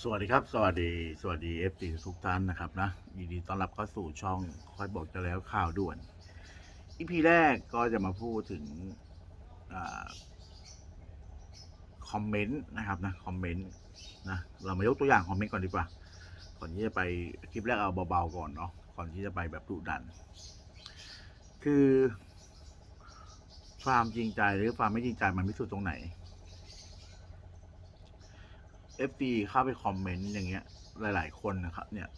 สวัสดีครับ สวัสดีสวัสดีเอฟซีทุกท่านนะครับนะยินดีต้อนรับเข้าสู่ช่องคอยบอกจะแล้วข่าวด่วนอีพีแรกก็จะมาพูดถึงอคอมเมนต์นะครับนะคอมเมนต์นะเรามายกตัวอย่างคอมเมนต์ก่อนดีกว่าก่อนที่จะไปคลิปแรกเอาเบาๆก่อนเนาะก่อนที่จะไปแบบดุดัน คือความจริงใจหรือความไม่จริงใจมันพิสูจน์ตรงไหน FB เข้าไปคอมเมนต์อย่างเงี้ย หลาย ๆ คนนะครับ เนี่ย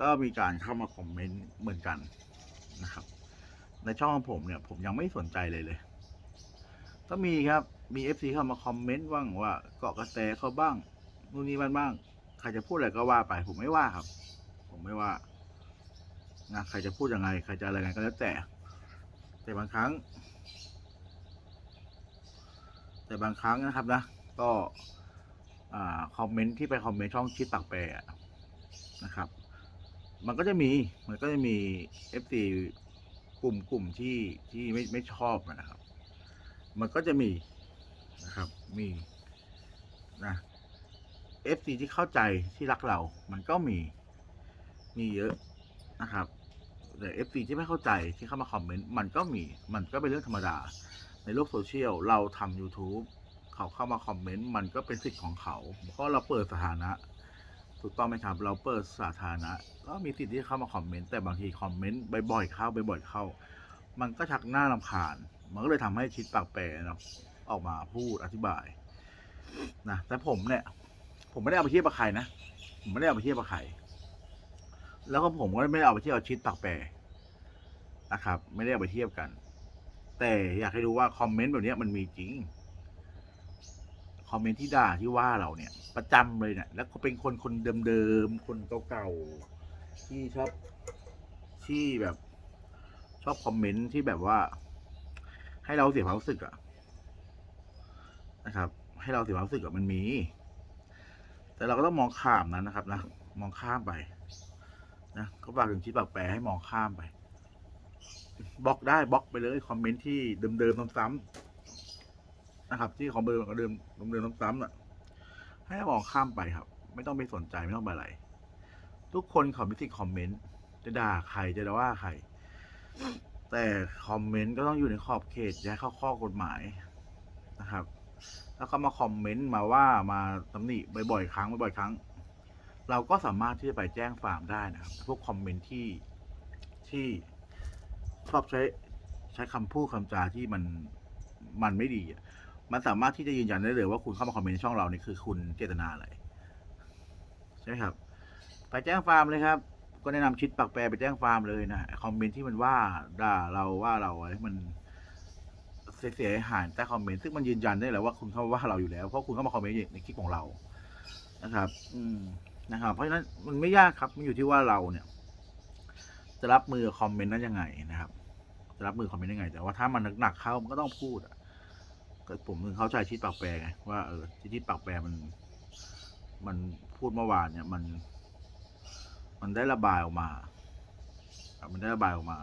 ก็มีการเข้ามาคอมเมนต์เหมือนกันนะครับ ในช่องของผมเนี่ย ผมยังไม่สนใจเลยเลยก็มีครับ มี FC เข้ามาคอมเมนต์บ้างว่าเกาะกระแสเขาบ้างนู่นนี่มันบ้างใครจะพูดอะไรก็ว่าไป ผมไม่ว่าครับ ผมไม่ว่านะใครจะพูดยังไง ใครจะอะไรกันก็แล้วแต่ แต่บางครั้ง แต่บางครั้งนะครับนะ ก็ คอมเมนต์ที่ไปคอมเมนต์ช่องชิดปากแปรอะนะครับ มันก็จะมีมันก็จะมีเอฟซีกลุ่มกลุ่มที่ที่ไม่ไม่ชอบนะครับ มันก็จะมีนะครับมีนะเอฟซีที่เข้าใจที่รักเรา มันก็มีมีเยอะนะครับแต่เอฟซีที่ไม่เข้าใจที่เข้ามาคอมเมนต์มันก็มีมันก็เป็นเรื่องธรรมดา ในโลกโซเชียลเราทำ YouTube เขาเข้ามาคอมเมนต์มันก็เป็นสิทธิ์ของเขา เพราะเราเปิดสถานะ ถูกต้องไหมครับ เราเปิดสาธารณะก็มีสิทธิ์ที่เข้ามาคอมเมนต์แต่บางทีคอมเมนต์บ่อยๆเข้าบ่อยๆเข้า มันก็ชักหน้าลำคาญ มันก็เลยทำให้ชิดปากแปรนะออกมาพูดอธิบายนะแต่ผมเนี่ย ผมไม่ได้เอาไปเทียบกับใครนะผมไม่ได้เอาไปเทียบกับใครแล้วก็ผมก็ไม่ได้เอาไปเทียบกับชิดปากแปรนะครับ ไม่ได้เอาไปเทียบกัน แต่อยากให้รู้ว่าคอมเมนต์แบบนี้มันมีจริง คอมเมนต์ที่ด่าที่ว่าเราเนี่ย ประจำเลยเนี่ย แล้วก็เป็นคนคนเดิมๆ คนเก่าๆ ที่ชอบที่แบบ ชอบคอมเมนต์ที่แบบว่า ให้เราเสียความรู้สึกอะนะครับ ให้เราเสียความรู้สึกอะมันมี แต่เราก็ต้องมองข้ามนั้นนะครับนะมองข้ามไปนะก็ฝากถึงชิดปากแปรให้มองข้ามไปบล็อกได้บล็อกไปเลยคอมเมนต์ที่เดิมๆซ้ำๆ นะครับ ที่คอมเมนต์เดิมเดิมซ้ำๆน่ะ ให้มองข้ามไปครับ ไม่ต้องไปสนใจไม่ต้องไปอะไร ทุกคนเขามีสิทธิ์คอมเมนต์จะด่าใครจะว่าใคร แต่คอมเมนต์ก็ต้องอยู่ในขอบเขตอย่าเข้าข้อกฎหมายนะครับ แล้วก็มาคอมเมนต์มาว่ามาตำหนิบ่อยๆครั้งบ่อยๆครั้ง เราก็สามารถที่จะไปแจ้งฟามได้นะครับ พวกคอมเมนต์ที่ที่ชอบใช้ใช้คำพูดคำจาที่มันมันไม่ดีอะ มันสามารถที่จะยืนยันได้เลยว่าคุณเข้ามาคอมเมนต์ในช่องเราเนี่ยคือคุณเจตนาอะไรใช่ไหมครับ ไปแจ้งฟาร์มเลยครับ ก็แนะนำชิดปากแปรไปแจ้งฟาร์มเลยนะคอมเมนต์ที่มันว่าด่าเราว่าเราอะไรมันเสียหายใต้คอมเมนต์ซึ่งมันยืนยันได้แล้วว่าคุณเข้ามาว่าเราอยู่แล้วเพราะคุณเข้ามาคอมเมนต์ในคลิปของเรานะครับ อืมนะครับ เพราะฉะนั้นมันไม่ยากครับ มันอยู่ที่ว่าเราเนี่ย จะรับมือคอมเมนต์นั้นยังไงนะครับ จะรับมือคอมเมนต์ยังไง แต่ว่าถ้ามันหนักๆเข้ามันก็ต้องพูดอะ ก็ผมถึงเข้าใจชิดปากแปรไงว่าเออที่ชิดปากแปรมัน มันพูดเมื่อวานเนี่ยมัน มันได้ระบายออกมาครับมันได้ระบายออกมา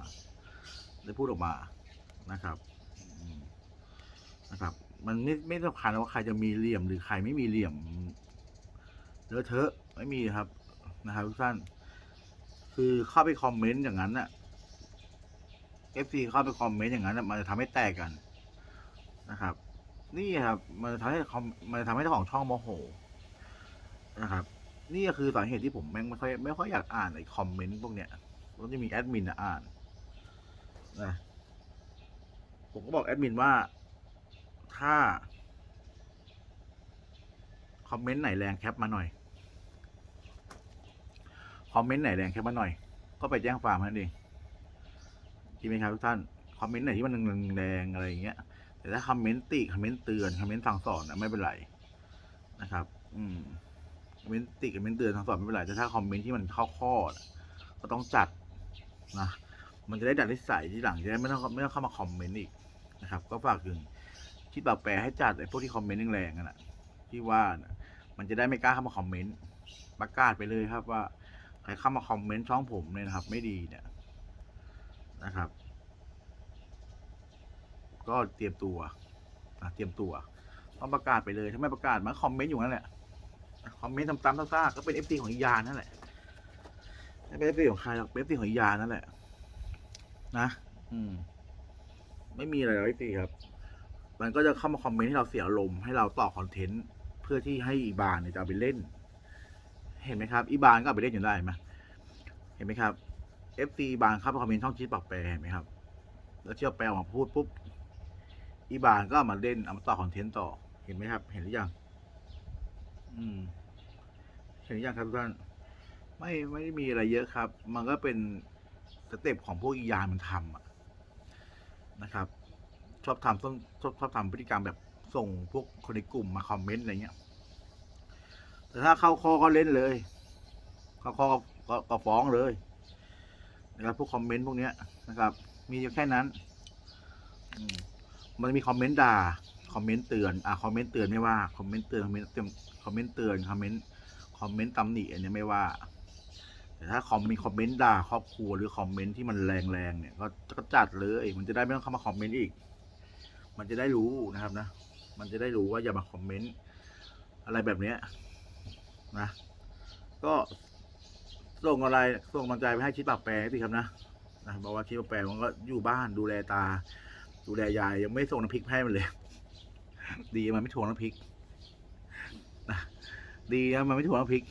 ได้พูดออกมานะครับนะครับ มันไม่ไม่สำคัญว่าใครจะมีเหลี่ยมหรือใครไม่มีเหลี่ยมเลอะเทอะไม่มีครับนะครับทุกท่านคือเข้าไปคอมเมนต์อย่างนั้นน่ะ FC เข้าไปคอมเมนต์อย่างนั้นมันจะทำให้แตกกันนะครับ นี่ครับ มันทำให้คอมมันทำให้เจ้าของช่องโมโห นะครับ นี่ก็คือสาเหตุที่ผมแม่งไม่ค่อยไม่ค่อยอยากอ่านไอ้คอมเมนต์พวกเนี้ยก็จะมีแอดมินอ่านนะผมก็บอกแอดมินว่าถ้า คอมเมนต์ไหนแรงแคปมาหน่อย คอมเมนต์ไหนแรงแคปมาหน่อย ก็ไปแจ้งฟามนั่นเองจริงไหมครับทุกท่าน คอมเมนต์ไหนที่มันแรงๆอะไรอย่างเงี้ย แต่ถ้าคอมเมนต์ติคอมเมนต์เตือนคอมเมนต์สั่งสอนนะไม่เป็นไรนะครับ อืมคอมเมนต์ติคอมเมนต์เตือนทางสอนไม่เป็นไรแต่ถ้าคอมเมนต์ที่มันเข้าข้อก็ต้องจัดนะมันจะได้ดัดนิสัยที่หลังจะได้ไม่ต้องไม่ต้องเข้ามาคอมเมนต์อีกนะครับ ก็ฝากถึงคิดแบบแปลให้จัดไอ้พวกที่คอมเมนต์แรงๆกันนะที่ว่านะมันจะได้ไม่กล้าเข้ามาคอมเมนต์ประกาศไปเลยครับว่าใครเข้ามาคอมเมนต์ช่องผมเนี่ยนะครับ ไม่ดีเนี่ยนะครับ ก็เตรียมตัวนะเตรียมตัว ต้องประกาศไปเลย ถ้าไม่ประกาศมันคอมเมนต์อยู่นั่นแหละ คอมเมนต์ตามๆซ่าๆก็เป็นเอฟซีของอียานั่นแหละ ไม่เป็นเอฟซีของใครหรอกเป็นเอฟซีของอียานั่นแหละ นะ อืม ไม่มีอะไรหรอกเอฟซีครับ มันก็จะเข้ามาคอมเมนต์ให้เราเสียอารมณ์ให้เราต่อคอนเทนต์เพื่อที่ให้อีบานเนี่ยจะเอาไปเล่น เห็นไหมครับ อีบานก็เอาไปเล่นอยู่ได้ไหมเห็นไหมครับ FC บานเข้ามาคอมเมนต์ช่องชี้ปากแปรเห็นไหมครับ แล้วเชี่ยวแปลออกมาพูดปุ๊บ อีบานก็มาเล่นเอามาต่อคอนเทนต์ต่อเห็นไหมครับ เห็นหรือยังอืม เห็นหรือยังครับทุกท่านไม่ไม่ได้มีอะไรเยอะครับ มันก็เป็นสเต็ปของพวกอียานมันทำอะนะครับ ชอบทำต้นชอบชอบทำพฤติกรรมแบบส่งพวกคนในกลุ่มมาคอมเมนต์อะไรเงี้ย แต่ถ้าเข้าคอก็เล่นเลย เข้าคอก็ก็ก็ฟ้องเลยนะครับพวกคอมเมนต์พวกเนี้ยนะครับ มีอยู่แค่นั้น อืม มันมีคอมเมนต์ด่าคอมเมนต์เตือนอะคอมเมนต์เตือนไม่ว่าคอมเมนต์เตือนคอมเมนต์เตือนคอมเมนต์เตือนคอมเมนต์คอมเมนต์ตำหนิอันนี้ไม่ว่า แต่ถ้าคอมมีคอมเมนต์ด่าครอบครัวหรือคอมเมนต์ที่มันแรงๆเนี่ยก็ก็จัดเลยมันจะได้ไม่ต้องเข้ามาคอมเมนต์อีก มันจะได้รู้นะครับนะ มันจะได้รู้ว่าอย่ามาคอมเมนต์อะไรแบบเนี้ยนะ ก็ส่งอะไรส่งกำลังใจไปให้ชิดปากแปรสิครับนะนะบอกว่าชิดปากแปรมันก็อยู่บ้านดูแลตา ดูแลยายยังไม่ส่งน้ำพริกให้มันเลย ดีมันไม่ทวงน้ำพริกนะดีนะมันไม่ทวงน้ำพริก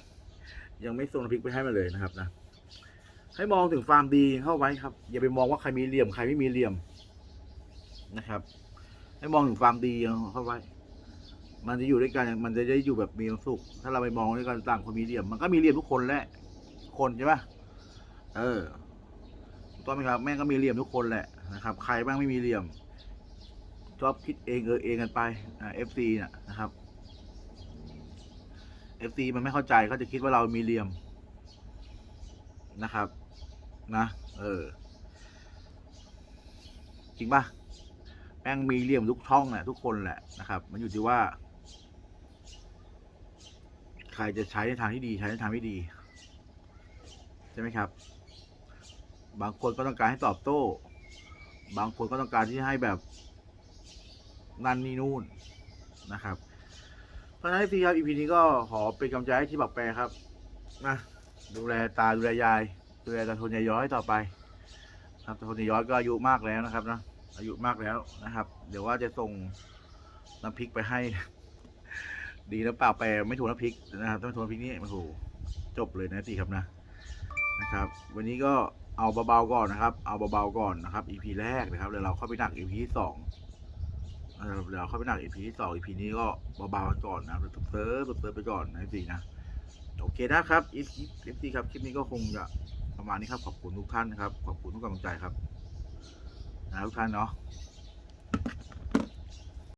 ยังไม่ส่งน้ำพริกไปให้มันเลยนะครับ นะให้มองถึงความดีเข้าไว้ครับ อย่าไปมองว่าใครมีเหลี่ยมใครไม่มีเหลี่ยมนะครับ ให้มองถึงความดีเข้าไว้ มันจะอยู่ด้วยกันมันจะได้อยู่แบบมีความสุข ถ้าเราไปมองด้วยกันต่างคนมีเหลี่ยม มันก็มีเหลี่ยมทุกคนแหละ คนใช่ปะเออต้องไหมครับ แม่ก็มีเหลี่ยมทุกคนแหละนะครับ ใครบ้างไม่มีเหลี่ยม ชอบคิดเองเออเองกันไปอ่าเอฟซีน่ะนะครับเอฟซีมันไม่เข้าใจเขาจะคิดว่าเรามีเหลี่ยมนะครับ นะ เออ จริงปะแม่งมีเหลี่ยมทุกช่องแหละทุกคนแหละนะครับ มันอยู่ที่ว่า ใครจะใช้ในทางที่ดีใช้ในทางไม่ดี ใช่ไหมครับ บางคนก็ต้องการให้ตอบโต้ บางคนก็ต้องการที่ให้แบบ นั่นนี่นู่นนะครับเพราะฉะนั้นที่ครับอีพีนี้ก็ขอเป็นกำลังใจให้ที่บักแปรครับนะดูแลตาดูแลยายดูแลตาทนยายย้อยต่อไปครับตาทนยายย้อยก็อายุมากแล้วนะครับนะอายุมากแล้วนะครับ เดี๋ยวว่าจะส่งน้ำพริกไปให้ ดีนะเปล่าแปรไม่ถูกน้ำพริกนะครับถ้าไม่ถูกน้ำพริกนี่โอ้โหจบเลยนะตีครับนะนะครับ วันนี้ก็เอาเบาๆก่อนนะครับ เอาเบาๆก่อนนะครับ EP แรกนะครับเดี๋ยวเราเข้าไปหนัก EP ที่สอง เดี๋ยวเข้าไปหนัก EP ที่สองอีพีนี้ก็เบาๆกันก่อนนะเซิร์ฟเซิร์ฟเซิร์ฟไปก่อนนะสินะโอเคนะครับอีซีครับคลิปนี้ก็คงจะประมาณนี้ครับขอบคุณทุกท่านนะครับขอบคุณทุกกำลังใจครับนะทุกท่านเนาะ